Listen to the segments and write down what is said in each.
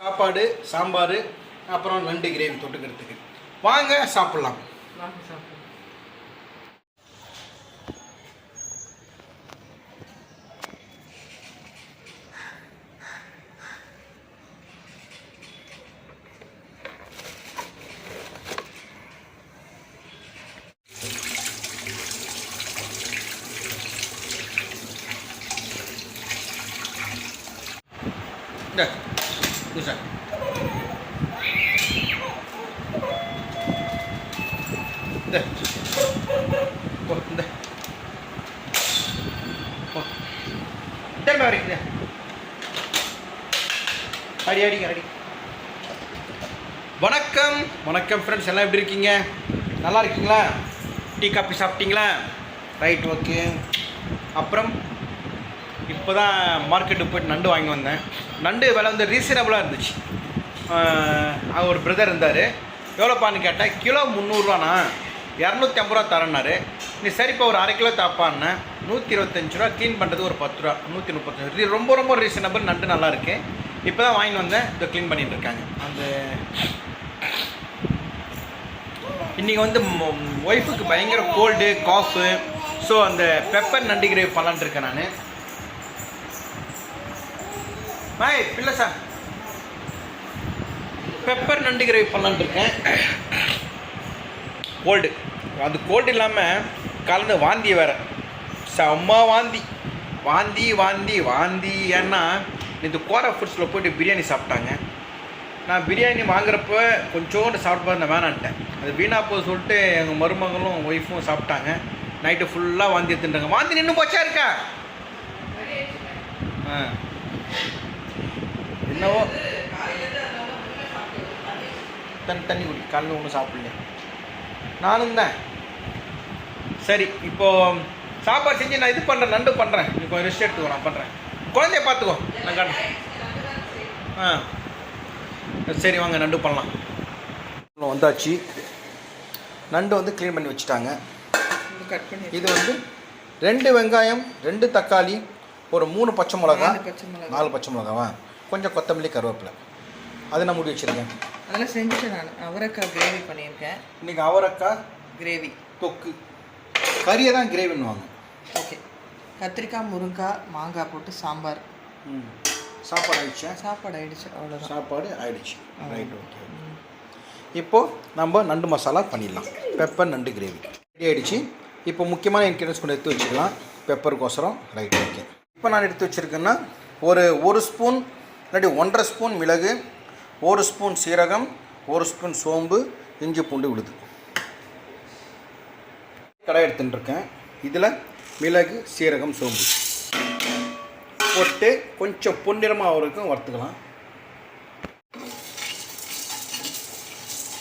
சாப்பாடு சாம்பார் அப்புறம் நண்டு கிரேவி தொட்டுக்கிறதுக்கு. வாங்க சாப்பிட்லாம். வாங்க சாப்பிடுவோம் இந்த சார் இந்த ஓ இந்த ஓ அடி அடிங்க அடி வணக்கம் வணக்கம் ஃப்ரெண்ட்ஸ் எல்லாம் எப்படி இருக்கீங்க? நல்லா இருக்கீங்களா? டீ காஃபி சாப்பிட்டீங்களா? ரைட் ஓகே அப்புறம்? இப்போ தான் மார்க்கெட்டுக்கு போயிட்டு நண்டு வாங்கி வந்தேன். நண்டு விலை வந்து ரீசனபுளாக இருந்துச்சு. அவர் ஒரு பிரதர் இருந்தார். எவ்வளோப்பான்னு கேட்டேன் கிலோ முந்நூறுரூவாண்ணா இரநூத்தி ஐம்பது ரூபா தரேன்னாரு. நீ சரிப்பா ஒரு அரை கிலோ தாப்பான்னு. நூற்றி இருபத்தஞ்சு ரூபா க்ளீன் பண்ணுறது ஒரு பத்து ரூபா நூற்றி முப்பத்தஞ்சு ரூபா ரொம்ப ரொம்ப ரீசனபிள் நண்டு நல்லா இருக்கு. இப்போ தான் வாங்கி வந்தேன். இதை க்ளீன் பண்ணிட்டு இருக்காங்க. அந்த இன்றைக்கி வந்து ஒய்ஃபுக்கு பயங்கர கோல்டு காஃபு ஸோ அந்த பெப்பர் நண்டு கிரேவி பண்ணலான்ட்டு இருக்கேன் நான். பாய் பிள்ளை சார். பெப்பர் நண்டு கிரேவி பண்ணலான்ட்டு இருக்கேன். கோல்டு அது கோல்டு இல்லாமல் கலந்து வாந்தி வேற. செம்ம வாந்தி. வாந்தி வாந்தி வாந்தி. ஏன்னா இந்த கோரா ஃபுட்ஸில் போயிட்டு பிரியாணி சாப்பிட்டாங்க. நான் பிரியாணி வாங்குறப்ப கொஞ்சோண்டு சாப்பிட்டு நான் வேணான்ட்டேன். அது வீணாக போக சொல்லிட்டு எங்கள் மருமகளும் ஒய்ஃபும் சாப்பிட்டாங்க. நைட்டு ஃபுல்லாக வாந்தி எடுத்துட்டாங்க வாந்தி நின்று போச்சா இருக்கா? ஆ. என்னவோ? தண்ணி தண்ணி குடி காலையில் ஒன்றும் சாப்பிடல நானும் தான். சரி இப்போ சாப்பாடு செஞ்சு நான் இது பண்ணுறேன் நண்டு பண்ணுறேன் நீ கொஞ்சம் ரெஸ்ட் எடுத்துக்கோ நான் பண்ணுறேன் குழந்தைய பார்த்துக்கோ. நான் காண ஆ. சரி வாங்க நண்டு பண்ணலாம். வந்தாச்சு. நண்டு வந்து க்ளீன் பண்ணி வச்சுட்டாங்க. கட் பண்ணி இது வந்து ரெண்டு வெங்காயம் ரெண்டு தக்காளி ஒரு மூணு பச்சை மிளகா. நாலு பச்சை மிளகாவா? கொஞ்சம் கொத்தமல்லி கருவேப்பிலை. அது நான் மூடி வச்சுருக்கேன். அதெல்லாம் செஞ்சுட்டேன் நான் அவரைக்காய் கிரேவி பண்ணியிருக்கேன். இன்றைக்கி அவரைக்காய் கிரேவி தொக்கு. கறியை தான் கிரேவின்னுவாங்க ஓகே. கத்திரிக்காய் முருங்காய் மாங்காய் போட்டு சாம்பார். ம். சாப்பாடு ஆயிடுச்சா? சாப்பாடு ஆயிடுச்சு அவ்வளோதான் சாப்பாடு ஆயிடுச்சு. ரைட் ஓகே இப்போது நம்ம நண்டு மசாலா பண்ணிடலாம். பெப்பர் நண்டு கிரேவி ரெடி ஆயிடுச்சு. இப்போ முக்கியமான இன்க்ரீடியன்ஸ் கொண்டு எடுத்து வச்சுக்கலாம். பெப்பருக்கோசரம் ரைட் ஓகே இப்போ நான் எடுத்து வச்சுருக்கேன்னா ஒரு ஒரு ஸ்பூன் இல்லாட்டி ஒன்றரை ஸ்பூன் மிளகு ஒரு ஸ்பூன் சீரகம் ஒரு ஸ்பூன் சோம்பு இஞ்சி பூண்டு விழுது. கடை எடுத்துட்டுருக்கேன். இதில் மிளகு சீரகம் சோம்பு. போட்டு கொஞ்சம் பொன்னிறமாக வரைக்கும் வறுத்துக்கலாம்.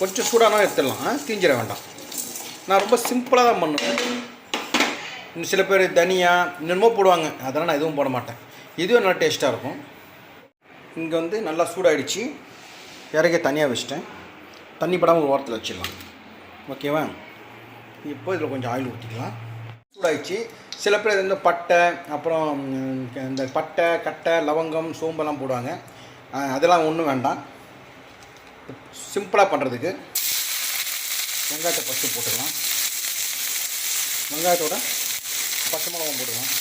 கொஞ்சம் சூடானா எடுத்துடலாம். தீஞ்சிட வேண்டாம். நான் ரொம்ப சிம்பிளாக தான் பண்ணுவேன். இன்னும் சில பேர் தனியா இன்னுமோ போடுவாங்க. அதெல்லாம் நான் எதுவும் போட மாட்டேன். இதுவும் நல்லா டேஸ்ட்டாக இருக்கும். இங்கே வந்து நல்லா சூடாகிடுச்சு இறக்கி தனியாக வச்சிட்டேன். தண்ணி படாமல் ஒரு ஓரத்தில் வச்சிடலாம். ஓகேவா? இப்போ இதில் கொஞ்சம் ஆயில் ஊற்றிக்கலாம் சூடாகிடுச்சு சில பேர் இந்த வந்து பட்டை அப்புறம் இந்த பட்டை கட்டை லவங்கம் சோம்பெல்லாம் போடுவாங்க. அதெல்லாம் ஒன்றும் வேண்டாம். சிம்பிளாக பண்ணுறதுக்கு வெங்காயத்தை ஃபஸ்ட்டு போட்டுக்கலாம். வெங்காயத்தோட பச்சை மிளகாவும் போட்டுக்கலாம்.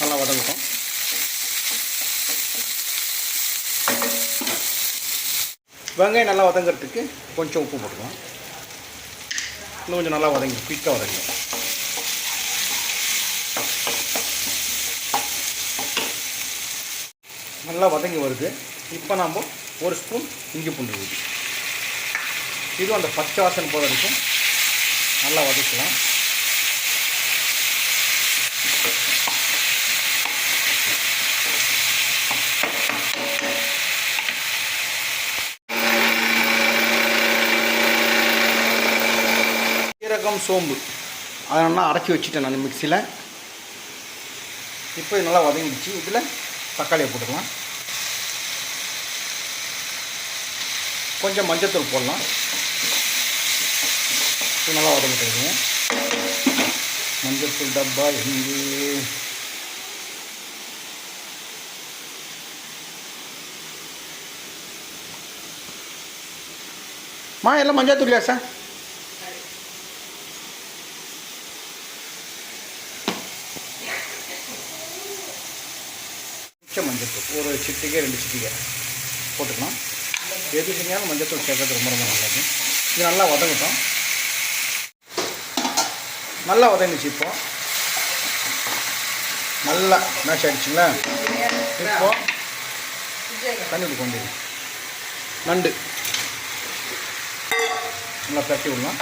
நல்லா வதங்கட்டும். வெங்காயம் நல்லா வதங்கிறதுக்கு கொஞ்சம் உப்பு போட்டுக்கலாம். இன்னும் கொஞ்சம் நல்லா வதங்கி குயிக்காக வதங்கி. நல்லா வதங்கி வருது. இப்போ நாம் ஒரு ஸ்பூன் இஞ்சி பூண்டு ஊற்றி இதுவும் அந்த பச்சை வாசனை போகிற வரைக்கும் நல்லா வதக்கலாம். பக்கம் சோம்பு. அதை நல்லா அரைச்சி வச்சுட்டேன் நான் மிக்சியில் இப்போ நல்லா வதங்கிடுச்சு. இதில் தக்காளியை போட்டுக்கலாம். கொஞ்சம் மஞ்சத்தூள் போடலாம். இப்போ நல்லா வதங்கிட்டு மஞ்சத்தூள் டப்பா எங்கே மா எல்லாம் மஞ்சள் தூளியா சார்? பச்சை மஞ்சத்தூள். ஒரு சிட்டிகை ரெண்டு சிட்டிகை. போட்டுக்கலாம். எது செஞ்சாலும் மஞ்சத்தூள் சேர்க்கறது ரொம்ப ரொம்ப நல்லது. இது நல்லா வதங்கட்டும். நல்லா வதங்கிச்சு இப்போ. நல்லா மேட்ச் ஆகிடுச்சுங்களா இப்போ தண்ணி கொண்டு நண்டு. நல்லா தட்டி விடலாம்.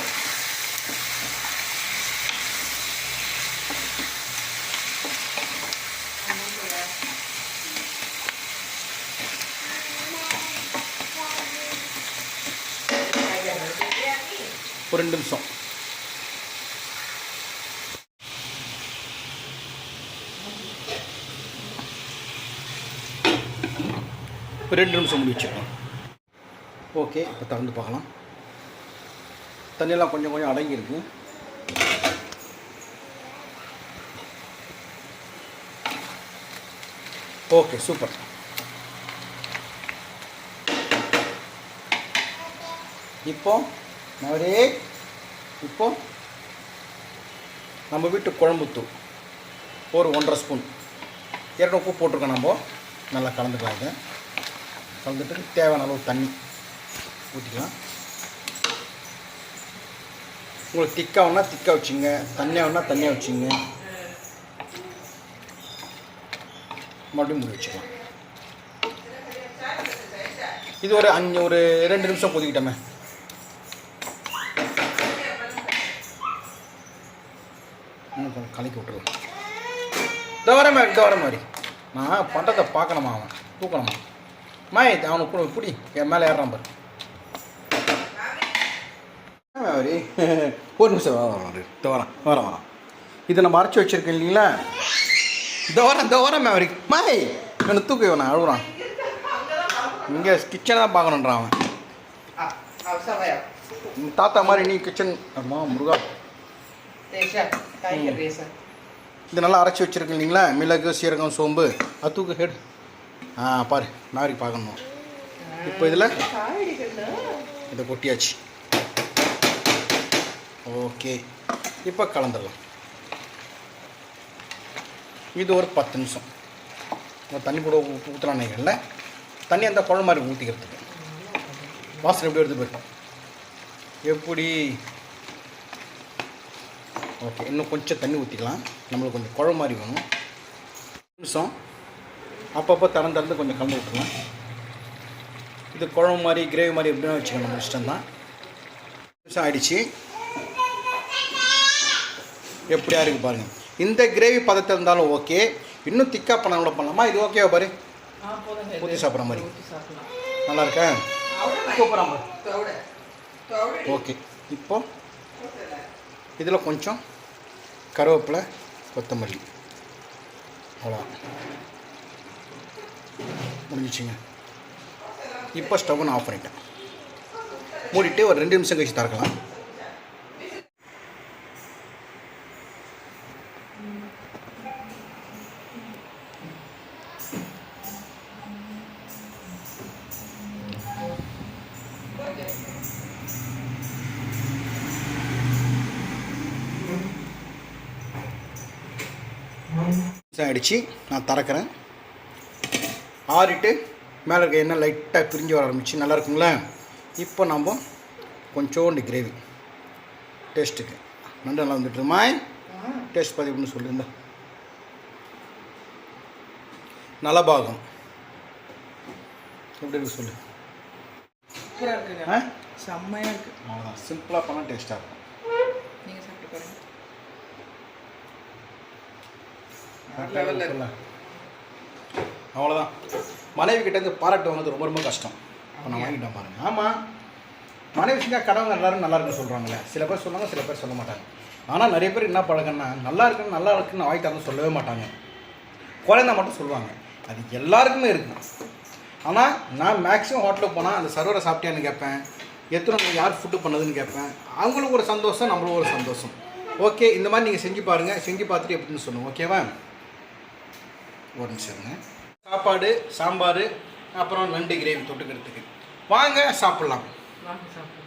ஒரு ரெண்டு நிமிஷம். ஒரு ரெண்டு நிமிஷம் முடிச்சிடலாம் ஓகே இப்போ திறந்து பார்க்கலாம். தண்ணியெல்லாம் கொஞ்சம் கொஞ்சம் அடங்கியிருக்கு. Okay super. இப்போ மாதிரி இப்போ நம்ம வீட்டு குழம்புத்தூள். ஒரு ஒன்றரை ஸ்பூன். இரண்டு உப்பு போட்டிருக்கோம் நம்ம. நல்லா கலந்துக்கலாம் இது. கலந்துட்டு தேவையான அளவு தண்ணி ஊற்றிக்கலாம் உங்களுக்கு திக்காகனா திக்காக வச்சுங்க தண்ணியாகனா தண்ணியாக வச்சுங்க மறுபடியும் மூடி வச்சுக்கலாம். இது ஒரு அஞ்சு ஒரு ரெண்டு நிமிஷம் கொதிக்கிட்டோமே இன்னும் கொஞ்சம் கலக்கி விட்டுருவோம். இந்த வர மாதிரி இந்த வர மாதிரி. நான் பண்ணுறதை பார்க்கணுமா அவன்? தூக்கணுமா? மாய் அவனுக்கு கூட பிடி. என் மேலே ஏறான் பாரு. அவரி ஒரு நிமிஷம் வர வர இந்த வரேன் வர வரேன் இதை நம்ம அரைச்சி வச்சிருக்கேன் இல்லைங்களா? இந்த வரேன் இந்த வரேன் அவரி மாய் இவனை தூக்க இவனை அழுகுறான். இங்கே கிச்சனை தான் பார்க்கணுன்றான் அவன். தாத்தா மாதிரி நீ கிச்சன் அம்மா முருகா. காய்கறி இது நல்லா அரைச்சி வச்சிருக்கேன் இல்லைங்களா? மிளகு சீரகம் சோம்பு. அது தூக்கு ஹெட். ஆ பாரு நாரி பார்க்கணும். இப்போ இதில்? இதை கொட்டியாச்சு. ஓகே. இப்போ கலந்துடலாம். இது ஒரு பத்து நிமிஷம். இந்த தண்ணி கூட ஊற்றலாம் நினைக்கிறேன்ல தண்ணி அந்த குழம்பு மாதிரி ஊற்றிக்கிறதுக்கு வாசனை எப்படி எடுத்து போயிருக்கோம் எப்படி? ஓகே இன்னும் கொஞ்சம் தண்ணி ஊற்றிக்கலாம் நம்மளுக்கு கொஞ்சம் குழம்பு மாதிரி வேணும். நிமிஷம். அப்பப்போ திறந்து திறந்து கொஞ்சம் கலந்து விட்டுருலாம் இது குழம்பு மாதிரி கிரேவி மாதிரி எப்படின்னு வச்சுக்கணும் நம்ம இஷ்டம் தான் நிமிஷம் ஆயிடுச்சு. எப்படியா இருக்குது பாருங்கள் இந்த கிரேவி பதத்தை இருந்தாலும் ஓகே. இன்னும் திக்காக பண்ண கூட பண்ணலாமா? இது ஓகேவா பாரு? ஊற்றி சாப்பிட்ற மாதிரி. நல்லா இருக்கா? சூப்பராக ஓகே. இப்போ? இதில் கொஞ்சம் கருவேப்பிலை கொத்தமல்லி. அவ்வளோ. முடிஞ்சிச்சுங்க. இப்போ ஸ்டவ் நான் ஆஃப் பண்ணிட்டேன். மூடிட்டு ஒரு ரெண்டு நிமிஷம் கழிச்சு திறக்கலாம். ஆயிடுச்சு நான் திறக்கிறேன். ஆறிட்டு மேலே இருக்க எண்ணெய் லைட்டாக பிரிஞ்சு வர ஆரம்பிச்சு. நல்லா இருக்குங்களா இப்போ நம்ம கொஞ்சோண்டு கிரேவி டேஸ்ட்டுக்கு நண்டு நல்லா வந்துட்டுருமா டேஸ்ட் பார்த்து எப்படின்னு சொல்லியிருந்தேன் நலபாகம் எப்படி இருக்கு சொல்லு? செம்மையாக இருக்கு. அவ்வளோதான் சிம்பிளாக பண்ணால் டேஸ்ட்டாக இருக்கும் நீங்கள் சாப்பிட்டு பாருங்க லெவலில் இருக்கு அவ்வளோதான் மனைவி கிட்டேருந்து பாராட்டு வாங்குறது ரொம்ப ரொம்ப கஷ்டம். இப்போ நான் வாங்கிட்டேன் பாருங்க. ஆமாம் மனைவி செஞ்சால் கடவுங்க எல்லாரும் நல்லா இருக்குன்னு சொல்கிறாங்களே சில பேர் சொல்லுவாங்க சில பேர் சொல்ல மாட்டாங்க. ஆனால் நிறைய பேர் என்ன பழக்கம்னா நல்லா இருக்குன்னு நல்லா இருக்குன்னு வாங்கி தரணும் சொல்லவே மாட்டாங்க. குழந்தை மட்டும் சொல்லுவாங்க. அது எல்லாருக்குமே இருக்குது ஆனால் நான் மேக்ஸிமம் ஹோட்டலுக்கு போனால் அந்த சர்வரை சாப்பிட்டியான்னு கேட்பேன். எத்தனை யார் ஃபுட்டு பண்ணதுன்னு கேட்பேன். அவங்களுக்கு ஒரு சந்தோஷம் நம்மளுக்கும் ஒரு சந்தோஷம். ஓகே இந்த மாதிரி நீங்கள் செஞ்சு பாருங்கள் செஞ்சு பார்த்துட்டு எப்படின்னு சொல்லுங்கள் ஓகேவா ஒரு. சாப்பாடு சாம்பார் அப்புறம் நண்டு கிரேவி தொட்டுக்கிறதுக்கு. வாங்க சாப்பிட்லாம். வாங்க சாப்பிட்டு